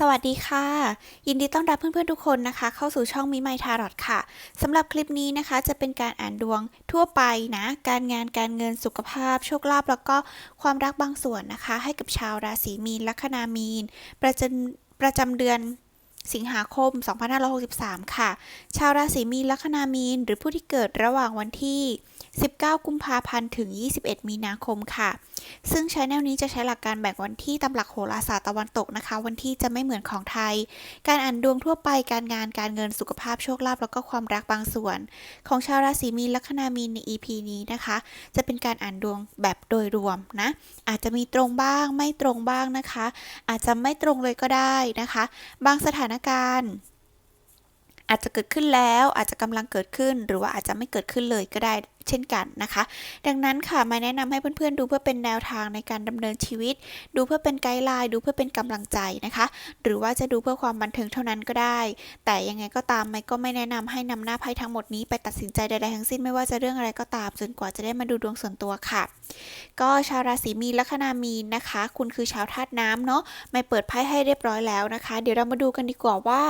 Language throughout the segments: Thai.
สวัสดีค่ะ ยินดีต้อนรับเพื่อนๆทุกคนนะคะ เข้าสู่ช่องมิไมทารอตค่ะสำหรับคลิปนี้นะคะ จะเป็นการอ่านดวงทั่วไปนะ การงานการเงินสุขภาพ โชคลาภแล้วก็ความรักบางส่วนนะคะ ให้กับชาวราศีมีนลัคนามีน ประจำประจำเดือนสิงหาคม 2563 ค่ะ ชาวราศีมีนลัคนามีน หรือผู้ที่เกิดระหว่างวันที่ 19 กุมภาพันธ์ถึง 21 มีนาคมค่ะ ซึ่งใช้แนวนี้จะใช้หลักการแบ่งวันที่ตามหลักโหราศาสตร์ตะวันตกนะคะ วันที่จะไม่เหมือนของไทย การอ่านดวงทั่วไปการงานการเงินสุขภาพโชคลาภแล้วก็ความรักบางส่วน ของชาวราศีมีนลัคนามีนใน EP นี้นะคะ จะเป็นการอ่านดวงแบบโดยรวมนะ อาจจะมีตรงบ้างไม่ตรงบ้างนะคะ อาจจะไม่ตรงเลยก็ได้นะคะ บางสถานการณ์อาจจะเกิดขึ้นแล้วอาจจะกำลังเกิดขึ้น หรือว่าอาจจะไม่เกิดขึ้นเลยก็ได้ เช่นกันนะคะ ดังนั้นค่ะมาแนะนำให้เพื่อนๆ ดูเพื่อเป็นแนวทางในการดำเนินชีวิต ดูเพื่อเป็นไกด์ไลน์ดูเพื่อเป็นกำลังใจนะคะ หรือว่าจะดูเพื่อความบันเทิงเท่านั้นก็ได้ แต่ยังไงก็ตามไม่ก็ไม่แนะนำให้นำหน้าไพ่ทั้งหมดนี้ไปตัดสินใจใดๆทั้งสิ้นไม่ว่าจะเรื่องอะไรก็ตามจนกว่าจะได้มาดูดวงส่วนตัวค่ะ ก็ชาวราศีมีนลัคนามีนนะคะ คุณคือชาวธาตุน้ำเนาะไม่เปิดไพ่ให้เรียบร้อยแล้วนะคะ เดี๋ยวเรามาดูกันดีกว่าว่า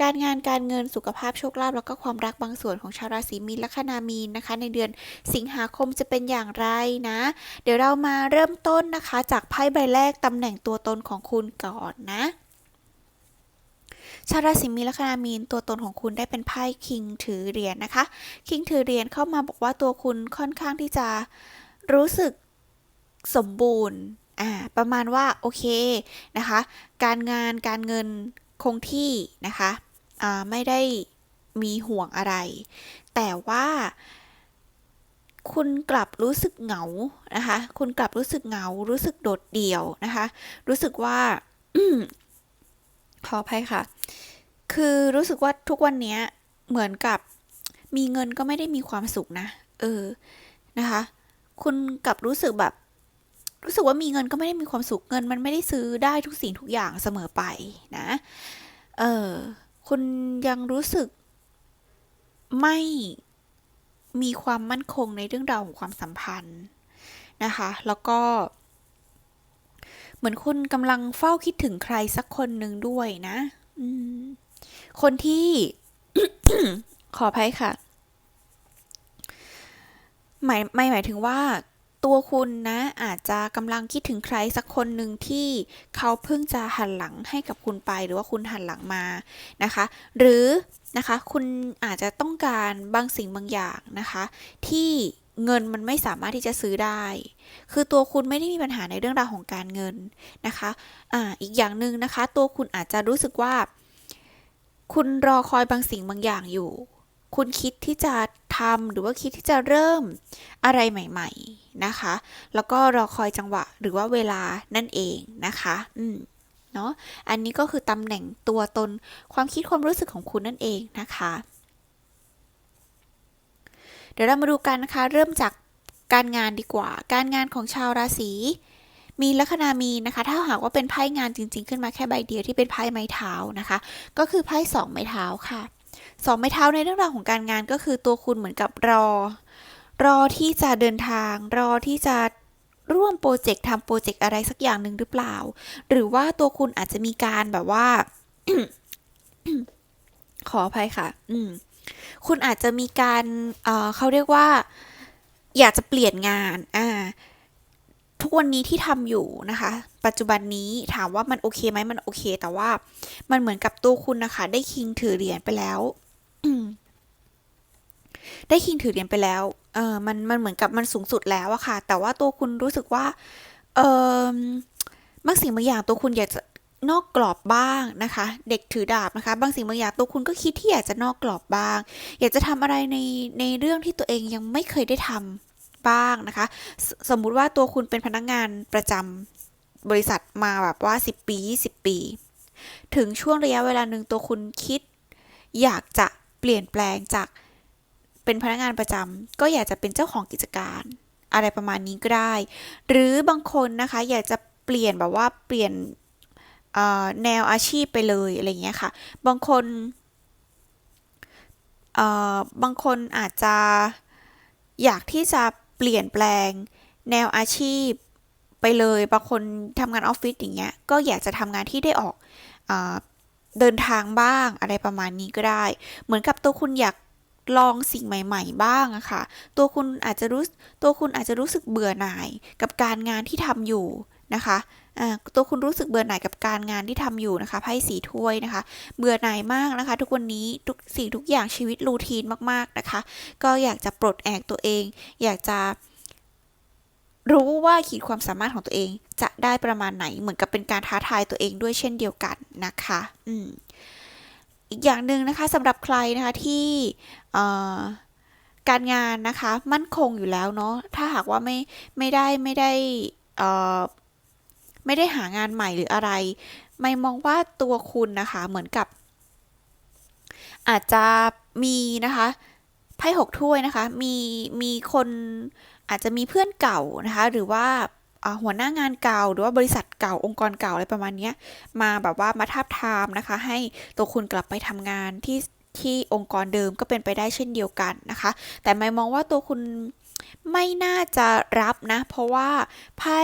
การงานการเงินสุขภาพโชคลาภแล้วก็ความรักบางส่วนของชาวราศีมีนลัคนามีนนะคะ ในเดือนสิงหาคมจะเป็นอย่างไรนะ เดี๋ยวเรามาเริ่มต้นนะคะจากไพ่ใบแรกตำแหน่งตัวตนของคุณก่อนนะชาวราศีมีลัคนามีนตัวตนของคุณได้เป็นไพ่คิงถือเหรียญนะคะ คิงถือเหรียญเข้ามาบอกว่าตัวคุณค่อนข้างที่จะรู้สึกสมบูรณ์อ่าประมาณว่าโอเคนะคะ การงานการเงินคงที่นะคะอ่าไม่ได้มีห่วงอะไร แต่ว่า คุณกลับรู้สึกเหงานะคะ คุณกลับรู้สึกเหงา รู้สึกโดดเดี่ยวนะคะ รู้สึกว่าขออภัยค่ะ คือรู้สึกว่าทุกวันนี้เหมือนกับมีเงินก็ไม่ได้มีความสุขนะ เออ นะคะ คุณกลับรู้สึกแบบ รู้สึกว่ามีเงินก็ไม่ได้มีความสุข เงินมันไม่ได้ซื้อได้ทุกสิ่งทุกอย่างเสมอไปนะ เออ คุณยังรู้สึกไม่ มีความมั่นคงในเรื่องราวของความสัมพันธ์นะคะ แล้วก็ เหมือนคุณกำลังเฝ้าคิดถึงใครสักคนหนึ่งด้วยนะคนที่ขออภัยค่ะ หมายไม่หมายถึงว่า ตัวคุณนะอาจจะกำลังคิดถึงใครสักคนหนึ่งที่เขาเพิ่งจะหันหลังให้กับคุณไปหรือว่าคุณหันหลังมานะคะ หรือนะคะคุณอาจจะต้องการบางสิ่งบางอย่างนะคะ ที่เงินมันไม่สามารถที่จะซื้อได้ คือตัวคุณไม่ได้มีปัญหาในเรื่องราวของการเงินนะคะอ่าอีกอย่างหนึ่งนะคะ ตัวคุณอาจจะรู้สึกว่า คุณรอคอยบางสิ่งบางอย่างอยู่ คุณคิดที่จะ ทำหรือว่าคิดที่จะเริ่มอะไรใหม่ ๆนะคะ แล้วก็รอคอยจังหวะหรือว่าเวลานั่นเองนะคะ อืมเนาะอันนี้ก็คือตำแหน่งตัวตนความคิดความรู้สึกของคุณนั่นเองนะคะ เดี๋ยวเรามาดูกันนะคะ เริ่มจากการงานดีกว่า การงานของชาวราศีมีลัคนามีนนะคะ ถ้าหากว่าเป็นไพ่งานจริง ๆ ขึ้นมาแค่ใบเดียวที่เป็นไพ่ไม้เท้านะคะ ก็คือไพ่สองไม้เท้าค่ะ สองไม้เท้าในเรื่องราวของการงานก็คือตัวคุณเหมือนกับรอ รอที่จะเดินทาง รอที่จะร่วมโปรเจกต์ทำโปรเจกต์อะไรสักอย่างหนึ่งหรือเปล่า หรือว่าตัวคุณอาจจะมีการแบบว่า ขออภัยค่ะ อืม คุณอาจจะมีการเเขาเรียกว่า อยากจะเปลี่ยนงาน อ่า ทุกวันนี้ที่ทำอยู่นะคะ ปัจจุบันนี้ถามว่ามันโอเคไหมมันโอเค แต่ว่า มันเหมือนกับตัวคุณนะคะ ได้คิงถือเหรียญไปแล้ว ได้คิงถือเหรียญไปแล้ว เออมันมันเหมือนกับมันสูงสุดแล้วอะค่ะ แต่ว่าตัวคุณรู้สึกว่า เออบางสิ่งบางอย่างตัวคุณอยากจะนอกกรอบบ้างนะคะ เด็กถือดาบนะคะ บางสิ่งบางอย่างตัวคุณก็คิดที่อยากจะนอกกรอบบ้าง อยากจะทำอะไรในในเรื่องที่ตัวเองยังไม่เคยได้ทำบ้างนะคะสสมมุติว่าตัวคุณเป็นพนักงานประจำบริษัทมาแบบว่า 10 ปี 20 ปี ถึงช่วงระยะเวลาหนึ่งตัวคุณคิด อยากจะ ปลี่ยนแปลงจากเป็นพนักงานประจำก็อยากจะเป็นเจ้าของกิจการ อะไรประมาณนี้ก็ได้ หรือบางคนนะคะอยากจะเปลี่ยนแบบว่าเปลี่ยนแนวอาชีพไปเลยอะไรเงี้ยค่ะ บางคนบางคนอาจจะอยากที่จะเปลี่ยนแปลงแนวอาชีพไปเลย บางคนทำงานออฟฟิศอย่างเงี้ย ก็อยากจะทำงานที่ได้ออกอ เดินทางบ้างอะไรประมาณนี้ก็ได้ เหมือนกับตัวคุณอยากลองสิ่งใหม่ ๆ บ้างอะค่ะ ตัวคุณอาจจะรู้ตัวคุณอาจจะรู้สึกเบื่อหน่ายกับการงานที่ทำอยู่นะคะตัวคุณรู้สึกเบื่อหน่ายกับการงานที่ทำอยู่นะคะไพ่สีถ้วยนะคะ เบื่อหน่ายมากนะคะ ทุกวันนี้ทุกสิ่งทุกอย่างชีวิตรูทีนมากๆนะคะ ก็อยากจะปลดแอกตัวเอง อยากจะ รู้ว่าขีดความสามารถของตัวเองจะได้ประมาณไหนเหมือนกับเป็นการท้าทายตัวเองด้วยเช่นเดียวกันนะคะ อืมอีกอย่างหนึ่งนะคะสำหรับใครนะคะที่การงานนะคะมั่นคงอยู่แล้วเนาะถ้าหากว่าไม่ไม่ได้ไม่ได้ไม่ได้หางานใหม่หรืออะไร ไม่มองว่าตัวคุณนะคะเหมือนกับ อาจจะมีนะคะไพ่หกถ้วยนะคะ มีมีคน อาจจะมีเพื่อนเก่านะคะ หรือว่าหัวหน้างานเก่า หรือว่าบริษัทเก่าองค์กรเก่าอะไรประมาณนี้มาแบบว่ามาทาบทามนะคะ ให้ตัวคุณกลับไปทำงานที่ที่องค์กรเดิมก็เป็นไปได้เช่นเดียวกันนะคะ แต่ไม่มองว่าตัวคุณไม่น่าจะรับนะ เพราะว่าไพ่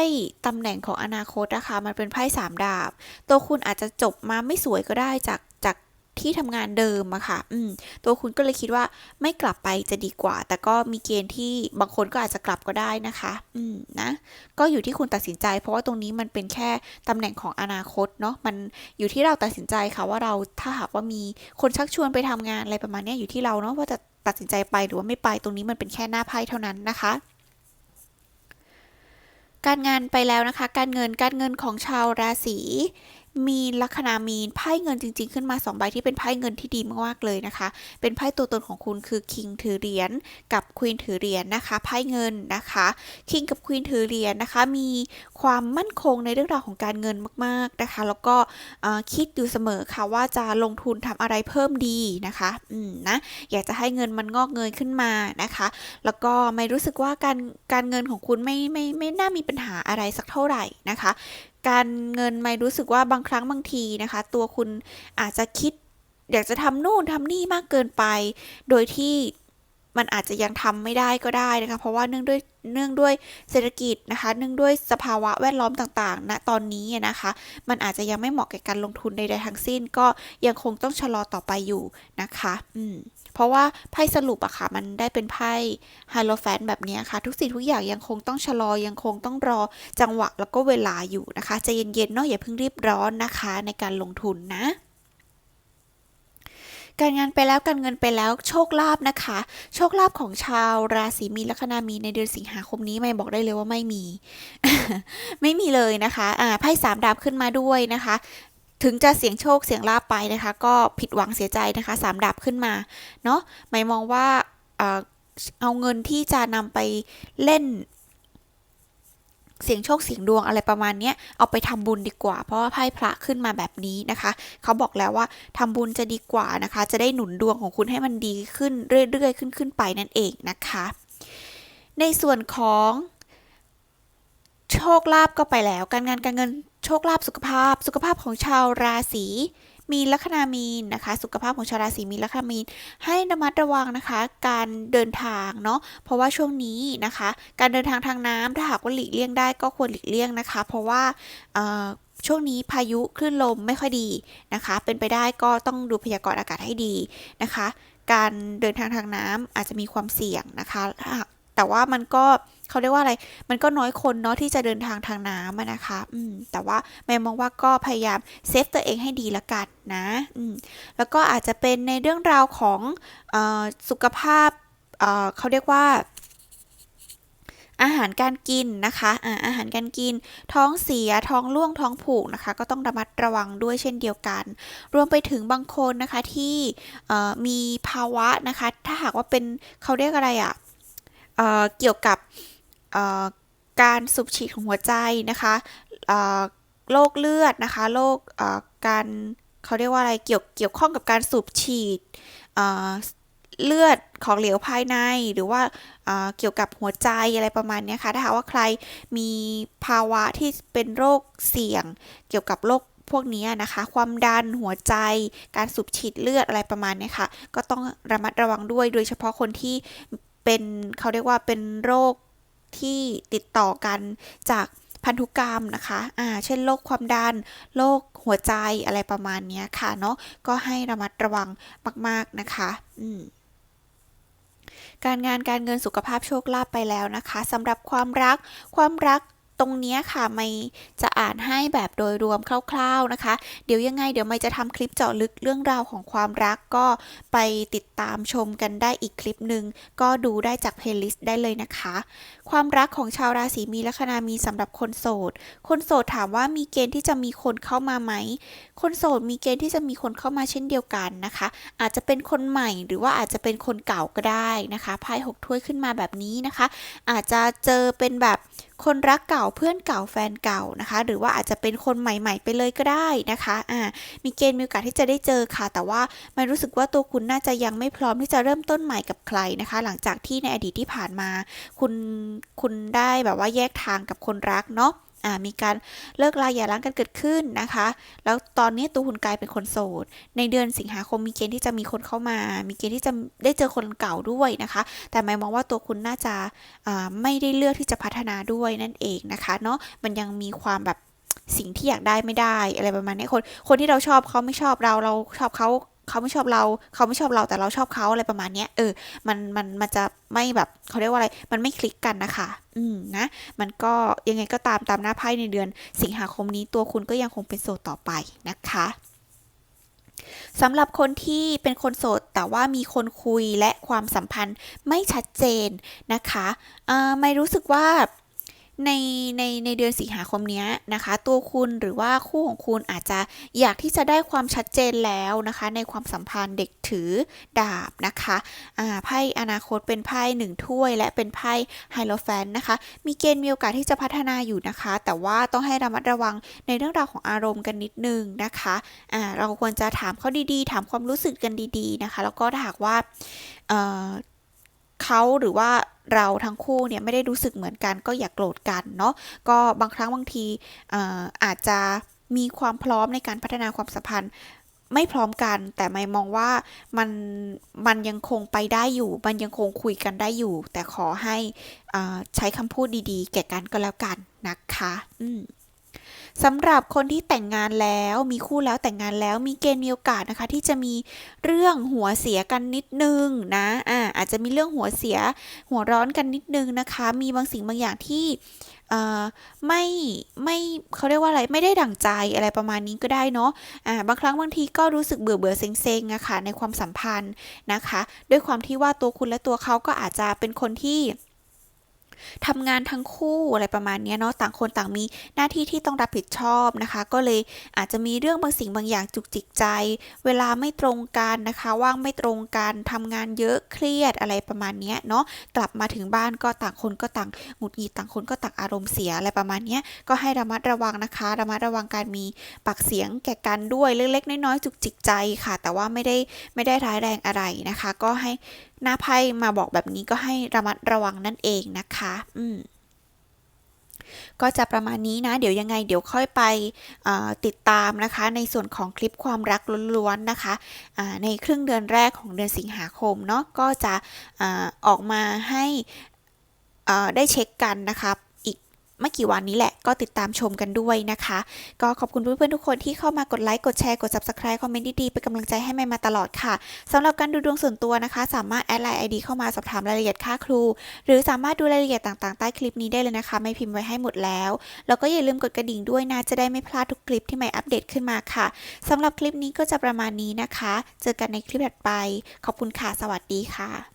ตำแหน่งของอนาคตนะคะมันเป็นไพ่สามดาบ ตัวคุณอาจจะจบมาไม่สวยก็ได้จาก ที่ทำงานเดิมอะค่ะ อืม ตัวคุณก็เลยคิดว่าไม่กลับไปจะดีกว่า แต่ก็มีเกณฑ์ที่บางคนก็อาจจะกลับก็ได้นะคะ อืม นะ ก็อยู่ที่คุณตัดสินใจ เพราะว่าตรงนี้มันเป็นแค่ตำแหน่งของอนาคตเนาะ มันอยู่ที่เราตัดสินใจค่ะว่าเราถ้าหากว่ามีคนชักชวนไปทำงานอะไรประมาณนี้อยู่ที่เราเนาะว่าจะตัดสินใจไปหรือว่าไม่ไป ตรงนี้มันเป็นแค่หน้าไพ่เท่านั้นนะคะการงานไปแล้วนะคะ การเงินการเงินของชาวราศี มีลัคนามีนไพ่เงินจริง ๆ ขึ้นมา2ใบที่เป็นไพ่เงินที่ดีมากๆเลยนะคะ เป็นไพ่ตัวตนของคุณคือคิงถือเหรียญกับควีนถือเหรียญนะคะไพ่เงินนะคะคิงกับควีนถือเหรียญนะคะ มีความมั่นคงในเรื่องราวของการเงินมากๆนะคะ แล้วก็คิดอยู่เสมอค่ะว่าจะลงทุนทำอะไรเพิ่มดีนะคะอืมนะอยากจะให้เงินมันงอกเงยขึ้นมานะคะ แล้วก็ไม่รู้สึกว่าการการเงินของคุณไม่ไม่ไม่น่ามีปัญหาอะไรสักเท่าไหร่นะคะ การเงินไม่รู้สึกว่าบางครั้งบางทีนะคะ ตัวคุณอาจจะคิด อยากจะทำนู่นทำนี่มากเกินไป โดยที่มันอาจจะยังทำไม่ได้ก็ได้นะคะ เพราะว่าเนื่องด้วยเนื่องด้วยเศรษฐกิจนะคะ เนื่องด้วยสภาวะแวดล้อมต่างๆณนะตอนนี้นะคะ มันอาจจะยังไม่เหมาะแก่การลงทุนใดๆทั้งสิ้น ก็ยังคงต้องชะลอต่อไปอยู่นะคะ อืม ราะว่าไพ่สรุปอะค่ะ มันได้เป็นไพ่ไฮโลแฟนแบบนี้ค่ะ ทุกสิ่งทุกอย่างยังคงต้องชะลอยังคงต้องรอจังหวะแล้วก็เวลาอยู่นะคะใจเย็นๆเนาะอย่าเพิ่งรีบร้อนนะคะ ในการลงทุนนะการงานไปแล้วการเงินไปแล้วโชคลาภนะคะ โชคลาภของชาวราศีมีนลัคนามีในเดือนสิงหาคมนี้ไม่บอกได้เลยว่าไม่มี ไม่มีเลยนะคะอ่าไพ่สามดาบขึ้นมาด้วยนะคะ ถึงจะเสียงโชคเสียงลาบไปนะคะ ก็ผิดหวังเสียใจนะคะสามดาบขึ้นมาเนาะไม่มองว่าเอาเงินที่จะนำไปเล่นเสียงโชคเสียงดวงอะไรประมาณนี้เอาไปทำบุญดีกว่า เพราะว่าไพ่พระขึ้นมาแบบนี้นะคะ เขาบอกแล้วว่าทำบุญจะดีกว่านะคะ จะได้หนุนดวงของคุณให้มันดีขึ้นเรื่อยๆขึ้นขึ้นไปนั่นเองนะคะ ในส่วนของโชคลาภก็ไปแล้ว การงานการเงิน โชคลาภสุขภาพ สุขภาพของชาวราศีมีนลัคนามีนนะคะ สุขภาพของชาวราศีมีนลัคนามีนให้ระมัดระวังนะคะ การเดินทางเนาะเพราะว่าช่วงนี้นะคะ การเดินทางทางน้ำถ้าหากว่าหลีกเลี่ยงได้ก็ควรหลีกเลี่ยงนะคะ เพราะว่าช่วงนี้พายุคลื่นลมไม่ค่อยดีนะคะ เป็นไปได้ก็ต้องดูพยากรณ์อากาศให้ดีนะคะ การเดินทางทางน้ำอาจจะมีความเสี่ยงนะคะถ้าหากแต่ว่ามันก็ เขาเรียกว่าอะไร มันก็น้อยคนเนาะที่จะเดินทางทางน้ำนะคะ อืม แต่ว่าแม่มองว่าก็พยายามเซฟตัวเองให้ดีละกันนะ อืม แล้วก็อาจจะเป็นในเรื่องราวของออสุขภาพเเขาเรียกว่าอาหารการกินนะคะอ่าอาหารการกิน ท้องเสีย ท้องร่วง ท้องผูกนะคะ ก็ต้องระมัดระวังด้วยเช่นเดียวกัน รวมไปถึงบางคนนะคะที่มีภาวะนะคะ ถ้าหากว่าเป็นเขาเรียกอะไรอะ่ะเเกี่ยวกับ การสูบฉีดของหัวใจนะคะโรคเลือดนะคะโรคการเขาเรียกว่าอะไรเกี่ยวเกี่ยวข้องกับการสูบฉีดเลือดของเหลวภายในหรือว่าเกี่ยวกับหัวใจอะไรประมาณนี้ค่ะถ้าหากว่าใครมีภาวะที่เป็นโรคเสี่ยง เกี่ยวกับโรคพวกนี้นะคะ ความดันหัวใจ การสูบฉีดเลือดอะไรประมาณนี้ค่ะ ก็ต้องระมัดระวังด้วยโดยเฉพาะคนที่เป็นเขาเรียกว่าเป็นโรค ที่ติดต่อกันจากพันธุกรรมนะคะ อ่า เช่นโรคความดัน โรคหัวใจอะไรประมาณนี้ค่ะเนาะ ก็ให้ระมัดระวังมาก ๆ นะคะ อืม การงานการเงินสุขภาพโชคลาภไปแล้วนะคะสำหรับความรัก ความรัก ตรงนี้ค่ะไม่จะอ่านให้แบบโดยรวมคร่าวๆนะคะ เดี๋ยวยังไงเดี๋ยวไม่จะทำคลิปเจาะลึกเรื่องราวของความรักก็ไปติดตามชมกันได้อีกคลิปหนึ่งก็ดูได้จากเพลย์ลิสต์ได้เลยนะคะ ความรักของชาวราศีมีลัคนามีสำหรับคนโสด คนโสดถามว่ามีเกณฑ์ที่จะมีคนเข้ามาไหม คนโสดมีเกณฑ์ที่จะมีคนเข้ามาเช่นเดียวกันนะคะ อาจจะเป็นคนใหม่หรือว่าอาจจะเป็นคนเก่าก็ได้นะคะไพ่หกถ้วยขึ้นมาแบบนี้นะคะ อาจจะเจอเป็นแบบ คนรักเก่าเพื่อนเก่าแฟนเก่านะคะ หรือว่าอาจจะเป็นคนใหม่ ๆ ไปเลยก็ได้นะคะอ่ามีเกณฑ์มีโอกาสที่จะได้เจอค่ะ แต่ว่าไม่รู้สึกว่าตัวคุณน่าจะยังไม่พร้อมที่จะเริ่มต้นใหม่กับใครนะคะ หลังจากที่ในอดีตที่ผ่านมา คุณคุณได้แบบว่าแยกทางกับคนรักเนาะ มีการเลิกลาอย่าร้างกันเกิดขึ้นนะคะ แล้วตอนนี้ตัวคุณกลายเป็นคนโสด ในเดือนสิงหาคมมีเกณฑ์ที่จะมีคนเข้ามา มีเกณฑ์ที่จะได้เจอคนเก่าด้วยนะคะ แต่หมายมองว่าตัวคุณน่าจะไม่ได้เลือกที่จะพัฒนาด้วยนั่นเองนะคะเนาะ มันยังมีความแบบสิ่งที่อยากได้ไม่ได้อะไรประมาณนี้คนคนที่เราชอบเขาไม่ชอบเราเราชอบเขา เขาไม่ชอบเรา เขาไม่ชอบเราแต่เราชอบเขาอะไรประมาณเนี้ยเออ มันมันมันจะไม่แบบเขาเรียกว่าอะไร มันไม่คลิกกันนะคะ อืมนะ มันก็ยังไงก็ตามตามหน้าไพ่ในเดือน สิงหาคมนี้ตัวคุณก็ยังคงเป็นโสดต่อไปนะคะสำหรับคนที่เป็นคนโสด แต่ว่ามีคนคุยและความสัมพันธ์ไม่ชัดเจนนะคะไม่รู้สึกว่า ในในในเดือนสิงหาคมนี้นะคะ ตัวคุณหรือว่าคู่ของคุณอาจจะอยากที่จะได้ความชัดเจนแล้วนะคะ ในความสัมพันธ์เด็กถือดาบนะคะอ่าไพ่อนาคตเป็นไพ่หนึ่งถ้วย และเป็นไพ่ไฮโลแฟนนะคะ มีเกณฑ์มีโอกาสที่จะพัฒนาอยู่นะคะ แต่ว่าต้องให้ระมัดระวังในเรื่องราวของอารมณ์กันนิดนึงนะคะอ่าเราควรจะถามเขาดีๆ ถามความรู้สึกกันดี ๆนะคะ แล้วก็ถ้าหากว่าเขาหรือว่า เราทั้งคู่เนี่ยไม่ได้รู้สึกเหมือนกัน ก็อย่ากโกรธกันเนาะก็บางครั้งบางทีอาจจะมีความพร้อมในการพัฒนาความสัมพันธ์ไม่พร้อมกัน แต่ไม่มองว่ามันมันยังคงไปได้อยู่ มันยังคงคุยกันได้อยู่ แต่ขอให้ใช้คำพูดดีๆ แก่กันก็แล้วกันนะคะ อืม สำหรับคนที่แต่งงานแล้วมีคู่แล้วแต่งงานแล้วมีเกณฑ์มีโอกาสนะคะ ที่จะมีเรื่องหัวเสียกันนิดนึงนะอ่าอาจจะมีเรื่องหัวเสียหัวร้อนกันนิดนึงนะคะ มีบางสิ่งบางอย่างที่ไม่ไม่เขาเรียกว่าอะไรไม่ได้ดั่งใจอะไรประมาณนี้ก็ได้เนาะอ่าบางครั้งบางทีก็รู้สึกเบื่อเบื่อเซ็งเซ็งอะค่ะในความสัมพันธ์นะคะ ด้วยความที่ว่าตัวคุณและตัวเขาก็อาจจะเป็นคนที่ ทำงานทั้งคู่อะไรประมาณนี้เนาะต่างคนต่างมีหน้าที่ที่ต้องรับผิดชอบนะคะ ก็เลยอาจจะมีเรื่องบางสิ่งบางอย่างจุกจิกใจ เวลาไม่ตรงกันนะคะว่างไม่ตรงกันทำงานเยอะเครียดอะไรประมาณนี้เนาะกลับมาถึงบ้านก็ต่างคนก็ต่างหงุดหงิดต่างคนก็ต่างอารมณ์เสียอะไรประมาณนี้ก็ให้ระมัดระวังนะคะระมัดระวังการมีปากเสียงแก่กันด้วยเล็กๆน้อยๆจุกจิกใจค่ะ แต่ว่าไม่ได้ไม่ได้ร้ายแรงอะไรนะคะ ก็ให้ หน้าไพ่มาบอกแบบนี้ก็ให้ระมัดระวังนั่นเองนะคะ อืมก็จะประมาณนี้นะ เดี๋ยวยังไงเดี๋ยวค่อยไปติดตามนะคะ ในส่วนของคลิปความรักล้วนๆนะคะในครึ่งเดือนแรกของเดือนสิงหาคมเนาะก็จะออกมาให้ได้เช็คกันนะคะ ไม่กี่วันนี้แหละก็ติดตามชมกันด้วยนะคะ ก็ขอบคุณเพื่อนๆทุกคนที่เข้ามากดไลค์กดแชร์กด subscribe คอมเมนต์ดีๆเป็นกำลังใจให้แม่มาตลอดค่ะสำหรับการดูดวงส่วนตัวนะคะ สามารถแอดไลน์ไอดีเข้ามาสอบถามรายละเอียดค่าครู หรือสามารถดูรายละเอียดต่างๆใต้คลิปนี้ได้เลยนะคะ ไม่พิมพ์ไว้ให้หมดแล้วแล้วก็อย่าลืมกดกระดิ่งด้วยนะจะได้ไม่พลาดทุกคลิปที่ใหม่อัปเดตขึ้นมาค่ะสำหรับคลิปนี้ก็จะประมาณนี้นะคะ เจอกันในคลิปถัดไป ขอบคุณค่ะสวัสดีค่ะ